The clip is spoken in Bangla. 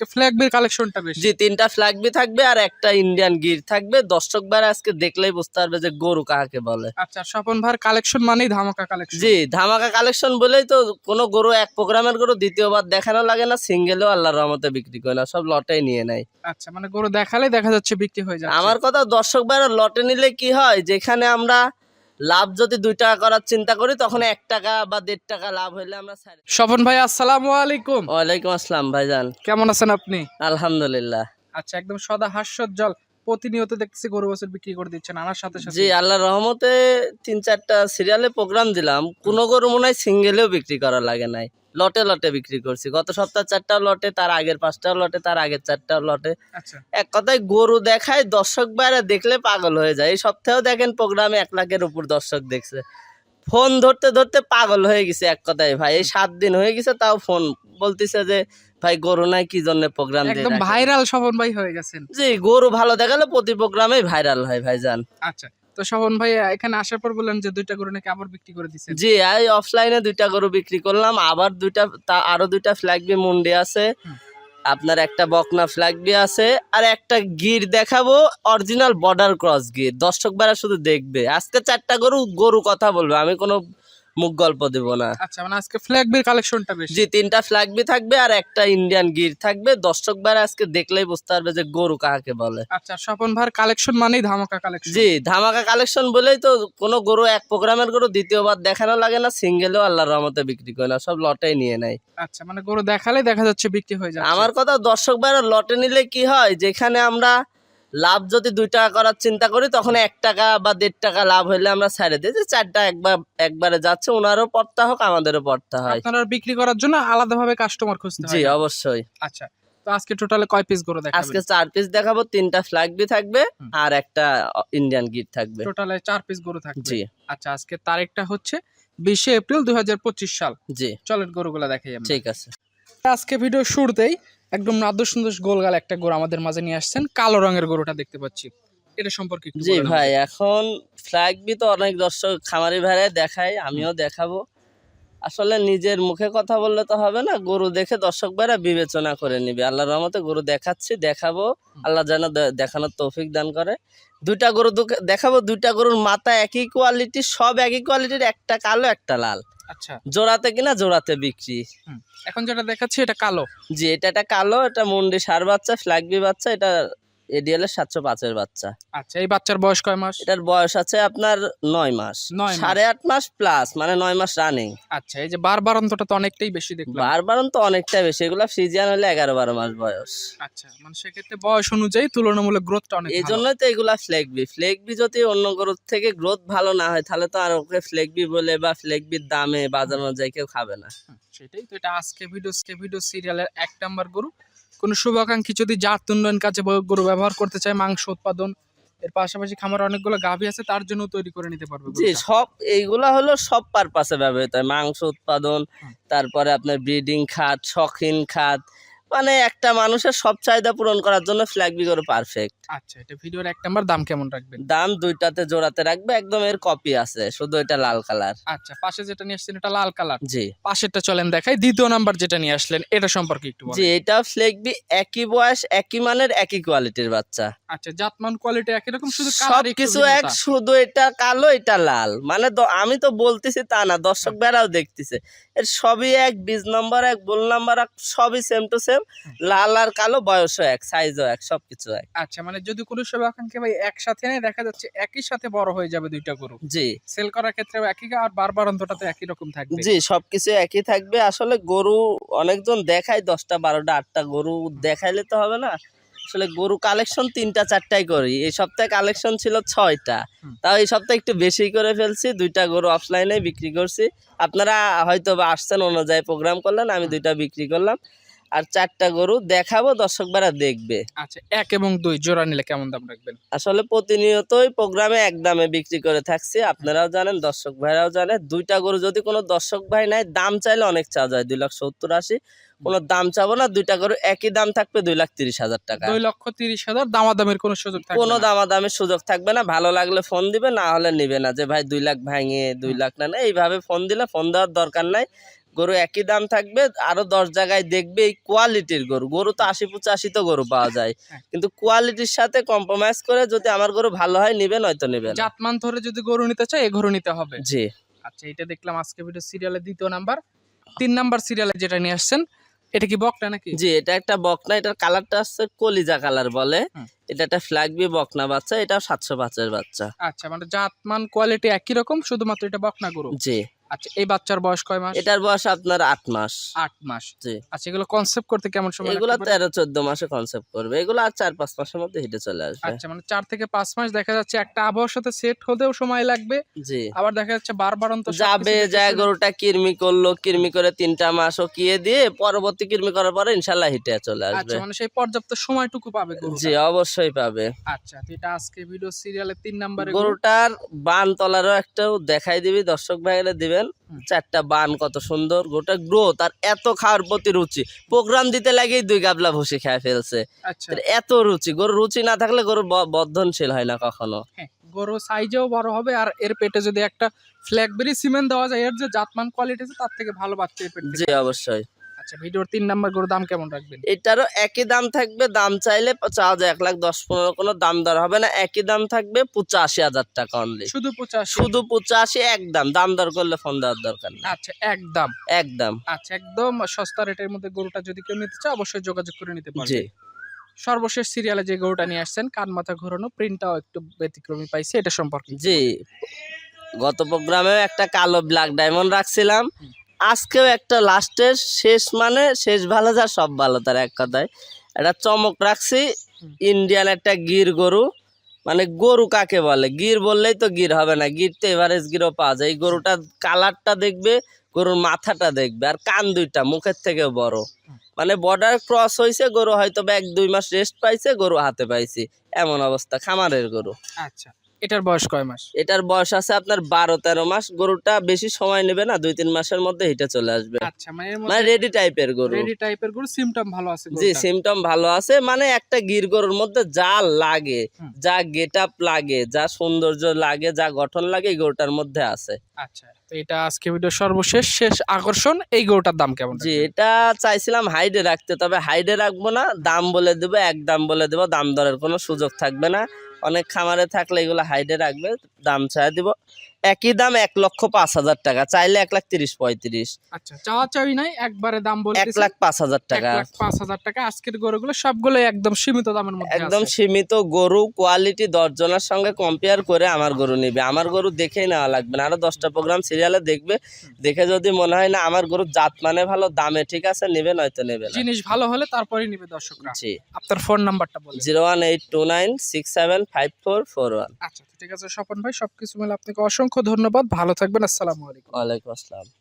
আজকে ফ্ল্যাগ বির কালেকশনটা বেশি। জি তিনটা ফ্ল্যাগ বি থাকবে আর একটা ইন্ডিয়ান গির থাকবে। দর্শক ভাইরা আজকে দেখলেই বুঝতে পারবে যে গরু কাকে বলে। আচ্ছা স্বপন ভাইয়ের কালেকশন মানেই ধামাকা কালেকশন জি ধামাকা কালেকশন বলেই তো কোনো গরু এক প্রোগ্রামের গরু দ্বিতীয়বার দেখানো লাগে না সিঙ্গেলও আল্লাহর রহমতে বিক্রি করে না সব লটেই নিয়ে নেয়। আচ্ছা মানে গরু দেখালে দেখা যাচ্ছে বিক্রি হয়ে যায় আমার কথা দর্শক ভাইরা লটে নিলে কি হয়? যেখানে আমরা লাভ যদি দুই টাকা করার চিন্তা করি তখন এক টাকা বা দেড় টাকা লাভ হইলে আমরা সফন স্বপন ভাই আসসালামু আলাইকুম। ওয়ালাইকুম আসসালাম ভাইজান। কেমন আছেন আপনি? আলহামদুলিল্লাহ। আচ্ছা একদম সদা হাস্যোজ্জ্বল। প্রতিনিয়ত দেখতেছি গরু বছর বিক্রি করে দিচ্ছেন আমার সাথে সাথে। জি আল্লাহর রহমতে তিন চারটা সিরিয়ালে প্রোগ্রাম দিলাম। কোনো গরু মনে হয় সিঙ্গেলেও বিক্রি করা লাগে নাই। লটে লটে বিক্রি করছি। গত সপ্তাহ চারটা লটে তার আগের পাঁচটা লটে তার আগের চারটা লটে। আচ্ছা। এক কথায় গরু দেখায় দর্শক বাইরে দেখলে পাগল হয়ে যায়। এই সপ্তাহেও দেখেন প্রোগ্রামে এক লাখের উপর দর্শক দেখছে। ফোন ধরতে ধরতে পাগল হয়ে গেছে এক কথায় ভাই। এই সাত দিন হয়ে গেছে তাও ফোন বলতেছে যে ভাই গরু নাই কি জন্য প্রোগ্রাম একদম ভাইরাল স্বপন ভাই হয়ে গেছেন। জি গরু ভালো দেখালে প্রতি প্রোগ্রামে ভাইরাল হয় ভাইজান। আচ্ছা তো স্বপন ভাই এখানে আসার পর বললেন যে দুইটা গরু নাকি আবার বিক্রি করে দিচ্ছেন জি এই অফলাইনে দুইটা গরু বিক্রি করলাম আবার দুইটা আরও দুইটা মুন্ডি আছে। আপনার একটা বকনা ফ্ল্যাগ বি আছে আর একটা গির দেখাবো অরিজিনাল বর্ডার ক্রস গির। দর্শক বেড়া শুধু দেখবে। আজকে চারটা গরু গরু কথা বলবে আমি কোনো মুখ গল্প দেব না। আচ্ছা মানে আজকে ফ্ল্যাগ কালেকশনটা বেশি। জি তিনটা ফ্ল্যাগ বি থাকবে আর একটা ইন্ডিয়ান গির থাকবে। দর্শক আজকে দেখলেই বুঝতে পারবে যে গরু কাকে বলে। আচ্ছা স্বপন ভাইয়ের কালেকশন মানেই ধামাকা কালেকশন জি ধামাকা কালেকশন বলেই তো কোনো গরু এক প্রোগ্রামের গরু দ্বিতীয়বার দেখানো লাগে না সিঙ্গেলও আল্লাহর রহমতে বিক্রি করে না সব লটেই নিয়ে নেয়। আচ্ছা মানে গরু দেখালে দেখা যাচ্ছে বিক্রি হয়ে যাচ্ছে। আমার কথা দর্শক ভাইরা লটে নিলে কি হয়? যেখানে আমরা লাভ যদি দুই টাকা করার চিন্তা করি তখন এক টাকা বা দেড় টাকা লাভ হইলে আমরা ছাড়ে দিই। যে চারটা একবার একবারে যাচ্ছে ওনারও পড়তে হোক আমাদেরও পড়তে হয়। আপনারা বিক্রি করার জন্য আলাদাভাবে কাস্টমার খুঁজতে জি অবশ্যই। আচ্ছা তো আজকে টোটালে কয় পিস গরু দেখাবেন? আজকে চার পিস দেখাবো তিনটা ফ্ল্যাগ বি থাকবে আর একটা ইন্ডিয়ান গিট থাকবে। টোটালে চার পিস গরু থাকবে। জি। আচ্ছা আজকে তারিখটা হচ্ছে বিশে এপ্রিল দুই হাজার পঁচিশ সাল। জি। চলেন গরুগুলা দেখাই আমরা। ঠিক আছে। আজকে ভিডিও শুরুতেই একদম নাদ্য সুন্দর গোলগাল একটা গরু আমাদের মাঝে নিয়ে আসছেন। কালো রঙের গরুটা দেখতে পাচ্ছি। এটা সম্পর্কে জি ভাই এখন ফ্ল্যাগ বি তো অনেক দর্শক খামারি ভাইরাই দেখায় আমিও দেখাবো। আসলে নিজের মুখে কথা বললে তো হবে না গরু দেখে দর্শক ভাইরা বিবেচনা করে নিবে। আল্লাহর রহমতে গরু দেখাচ্ছি দেখাবো। আল্লাহ যেন দেখানোর তৌফিক দান করে। দুইটা গরু দেখাবো দুইটা গরুর মাথা একই কোয়ালিটি সব একই কোয়ালিটির একটা কালো একটা লাল। আচ্ছা। জোড়াতে কিনা জোড়াতে বিক্রি। এখন যেটা দেখাচ্ছি এটা কালো। জি এটা একটা কালো এটা মুন্ডি সার বাচ্চা ফ্ল্যাগবি বাচ্চা এটা এডিএল এর সাতশো পাঁচের বাচ্চা। আচ্ছা এই বাচ্চার বয়স কয় মাস? এটার বয়স আছে আপনার নয় মাস। সাড়ে আট মাস প্লাস মানে নয় মাস রানিং আচ্ছা এই যে বারবার অন্তটা তো অনেকটাই বেশি দেখলাম। বারবার তো অনেকটা বেশি এগুলো ফ্রিজিয়ান হলে এগারো বারো মাস বয়স। আচ্ছা মানে সেক্ষেত্রে বয়স অনুযায়ী তুলনামূলক গ্রোথটা অনেক এই জন্যই তো এগুলা ফ্লেগবি ফ্লেগবি যদি অন্য গরুর থেকে গ্রোথ ভালো না হয় তাহলে তো আর ওকে ফ্লেগবি বলে বা ফ্লেগবির দামে বাজার অনুযায়ী কেউ খাবে না। সেটাই তো এটা আজকে ভিডিও আজকে ভিডিও সিরিয়ালের এক নাম্বার গরু। কোনো শুভাকাঙ্ক্ষী যদি জাত উন্নয়ন কাজে গরু ব্যবহার করতে চায় মাংস উৎপাদন এর পাশাপাশি খামার অনেকগুলো গাভী আছে তার জন্য তৈরি করে নিতে পারবে জি সব এইগুলা হলো সব পারপাসে ব্যবহৃত হয়। মাংস উৎপাদন তারপরে আপনার ব্রিডিং খাত শখিন খাত মানে একটা মানুষের সব চাহিদা পূরণ করার জন্য ফ্ল্যাগবি গরু পারফেক্ট আচ্ছা এটা ভিডিওর এক নাম্বার দাম কেমন রাখবেন? দাম দুইটাতে জোড়াতে রাখবে একদম এর কপি আছে শুধু এটা লাল কালার আচ্ছা পাশে যেটা নিয়ে আসছেন এটা লাল কালার জি। পাশেরটা চলেন দেখাই দ্বিতীয় নাম্বার যেটা নিয়ে আসলেন এটা সম্পর্কে একটু জি এটা ফ্লেগবি একই বয়স একই মানের একই কোয়ালিটির বাচ্চা। আচ্ছা জাতমান কোয়ালিটি একই রকম শুধু সব কালার কিছু এক শুধু এটা কালো এটা লাল। মানে আমি তো বলতেছি তা না দর্শক বেড়াও দেখতেছে। এর সবই এক বীজ নাম্বার এক বোল নাম্বার এক সবই সেম টু সেম লাল আর কালো বয়সও এক সাইজও এক সবকিছু এক। আচ্ছা মানে যদি কোনো শুভাকাঙ্ক্ষী ভাই একসাথে নেয় দেখা যাচ্ছে একই সাথে বড় হয়ে যাবে দুইটা গরু। জি। সেল করার ক্ষেত্রে একই আর বারবার অন্তটাতে একই রকম থাকবে। জি সবকিছু একই থাকবে। আসলে গরু অনেকজন দেখায় দশটা বারোটা আটটা গরু দেখাইলে তো হবে না। আসলে গরু কালেকশন তিনটা চারটাই করি। এই সপ্তাহে কালেকশন ছিল ছয়টা। তাও এই সপ্তাহে একটু বেশি করে ফেলছি দুইটা গরু অফলাইনে বিক্রি করছি। আপনারা হয়তো বা আসছেন অনুযায়ী প্রোগ্রাম করলেন আমি দুইটা বিক্রি করলাম। আর চারটা গরু দেখাবো দর্শকরা দেখবে। আচ্ছা এক এবং দুই জোড়া নিলে কেমন দাম রাখবেন? আসলে প্রতিনিয়তই প্রোগ্রামে এক দামে বিক্রি করে থাকছি আপনারাও জানেন দর্শক ভাইরাও জানে দুইটা গরু যদি কোনো দর্শক ভাই নাই দাম চাইলে অনেক চাওয়া যায় দুই লাখ সত্তর আশি। কোনো দাম চাবো না দুইটা গরু একই দাম থাকবে দুই লাখ তিরিশ হাজার টাকা। দুই লক্ষ তিরিশ হাজার দামাদামের কোনো সুযোগ থাকবে কোনো। দামাদামের সুযোগ থাকবে না ভালো লাগলে ফোন দিবে না হলে নিবে না যে ভাই দুই লাখ ভাঙিয়ে দুই লাখ না না এইভাবে ফোন দিলে ফোন দেওয়ার দরকার নাই। গরু একই দাম থাকবে আরও দশ জায়গায় দেখবে এই কোয়ালিটির গরু। গরু তো আশি পঁচাশি তো গরু পাওয়া যায়। হ্যাঁ। কিন্তু কোয়ালিটির সাথে কম্প্রোমাইজ করে যদি আমার গরু ভালো হয় নিবে নয়তো নিবে জাতমান ধরে যদি গরু নিতে চায় এই গরু নিতে হবে। জি। আচ্ছা এটা দেখলাম আজকে ভিডিও সিরিয়ালের দ্বিতীয় নাম্বার তিন নাম্বার সিরিয়ালে যেটা নিয়ে আসছেন এটা কি বকটা নাকি? জি এটা একটা বকনা এটার কালারটা আসছে কলিজা কালার বলে। এটা একটা ফ্ল্যাগবি বকনা বাচ্চা এটা সাতশো পাঁচের বাচ্চা। আচ্ছা মানে জাতমান কোয়ালিটি একই রকম শুধুমাত্র এটা বকনা গরু? জি। আচ্ছা এই বাচ্চার বয়স কয় মাস? এটার বয়স আপনার আট মাস। আট মাস। জি। আচ্ছা এগুলো কনসেপ্ট করতে কেমন সময় এগুলো তেরো চোদ্দ মাসে কনসেপ্ট করবে। এগুলো আর চার পাঁচ মাসের মধ্যে হিটে চলে আসবে। আচ্ছা মানে চার থেকে পাঁচ মাস দেখা যাচ্ছে একটা আবহাওয়ার সাথে সেট হতেও সময় লাগবে। জি। আবার দেখা যাচ্ছে বারবার অন্তর যাবে যায় গরুটা কিরমি করল কিরমি করে তিনটা মাস ও কিয়ে দিয়ে পরবর্তী কিরমি করার পরে ইনশাল্লাহ হিটে চলে আসবে। আচ্ছা মানে সেই পর্যাপ্ত সময়টুকু পাবে জি অবশ্যই পাবে। আচ্ছা তো এটা আজকে ভিডিও সিরিয়ালের তিন নাম্বারে গরুটার বান তলারও একটাও দেখাই দিবি দর্শক ভাইরা দিবেন হুম। চারটা বান কত সুন্দর গোটা গ্রোথ আর এত খাওয়ার প্রতি রুচি। প্রোগ্রাম দিতে লাগেই দুই গাবলা ভুসি খেয়ে ফেলছে। আচ্ছা। এত রুচি গরু রুচি না থাকলে গরু বর্ধনশীল হয় না কখনো। হ্যাঁ গরু সাইজেও বড় হবে আর এর পেটে যদি একটা ফ্ল্যাগবেরি সিমেন্ট দেওয়া যায় এর যে জাতমান কোয়ালিটি আছে তার থেকে ভালো বাচ্চা জি অবশ্যই। আচ্ছা ভিডিওর তিন নাম্বার গরুর দাম কেমন রাখবেন? এটারও একই দাম থাকবে দাম চাইলে চাওয়া যায় এক লাখ দশ পনেরো কোনো দাম দর হবে না একই দাম থাকবে পঁচাশি হাজার টাকা অনলি শুধু পঁচাশি? শুধু পঁচাশি একদম দাম দর করলে ফোন দেওয়ার দরকার নেই। আচ্ছা একদম। একদম। আচ্ছা একদম সস্তা রেটের মধ্যে গরুটা যদি কেউ নিতে চায় অবশ্যই যোগাযোগ করে নিতে পারবে। জি। সর্বশেষ সিরিয়ালে যে গরুটা নিয়ে আসছেন কান মাথা ঘোরানো প্রিন্টটাও একটু ব্যতিক্রমী পাইছে এটা সম্পর্কে। জি। গত প্রোগ্রামে একটা কালো ব্ল্যাক ডায়মন্ড রাখছিলাম। আজকেও একটা লাস্টের, শেষ মানে শেষ ভালো যা, সব ভালো তার এক কথায়। একটা চমক রাখছি, ইন্ডিয়ান একটা গির গরু। মানে গরু কাকে বলে? গির বললেই তো গির হবে না, গির তো এভারেজ গিরও পাওয়া যায়। এই গরুটার কালারটা দেখবে, গরুর মাথাটা দেখবে, আর কান দুইটা, মুখের থেকে বড়। মানে বর্ডার ক্রস হয়েছে গরু হয়তো এক দুই মাস রেস্ট পাইছে, গরু হাতে পাইছি। এমন অবস্থা, খামারের গরু। আচ্ছা। এটার বয়স কয় মাস? এটার বয়স আছে আপনার বারো তেরো মাস। গরুটা বেশি সময় নেবে না দুই তিন মাসের মধ্যে হিটে চলে আসবে। আচ্ছা মানে মানে রেডি টাইপের গরু। রেডি টাইপের গরু সিমটম ভালো আছে জি সিমটম ভালো আছে। মানে একটা গির গরুর মধ্যে যা লাগে যা গেট আপ লাগে যা সৌন্দর্য লাগে যা গঠন লাগে এই গরুটার মধ্যে আছে। আচ্ছা এটা আজকে ভিডিও সর্বশেষ শেষ আকর্ষণ এই গরুটার দাম কেমন জি এটা চাইছিলাম হাইডে রাখতে তবে হাইডে রাখব না দাম বলে দেবো এক দাম বলে দেবো দাম দরের কোনো সুযোগ থাকবে না। অনেক খামারে থাকলে এগুলো হাইডে রাখবে দাম ছাড়া দিব। একই দাম এক লক্ষ পাঁচ হাজার টাকা চাইলে এক লাখ তিরিশ পঁয়ত্রিশ। আচ্ছা চাওয়া চাই নাই একবারে দাম এক লাখ পাঁচ হাজার টাকা। পাঁচ হাজার টাকা আজকের গরুগুলো সবগুলো একদম সীমিত দামের মধ্যে একদম সীমিত গরু কোয়ালিটি দশজনের সঙ্গে কম্পেয়ার করে আমার গরু নিবে। আমার গরু দেখেই নেওয়া লাগবে না। আরও দশটা প্রোগ্রাম সিরিয়ালে দেখবে। দেখে যদি মনে হয় না আমার গরু জাত মানে ভালো দামে ঠিক আছে নেবে নয়তো নেবে জিনিস ভালো হলে তারপরে নিবে দর্শকরা। জি। আপনার ফোন নাম্বারটা বলে zero one eight two nine six seven five four four one. আচ্ছা ঠিক আছে স্বপন ভাই সবকিছু মিলে আপনাকে অসংখ্য ধন্যবাদ ভালো থাকবেন আসসালামু আলাইকুম। ওয়ালাইকুম আসসালাম।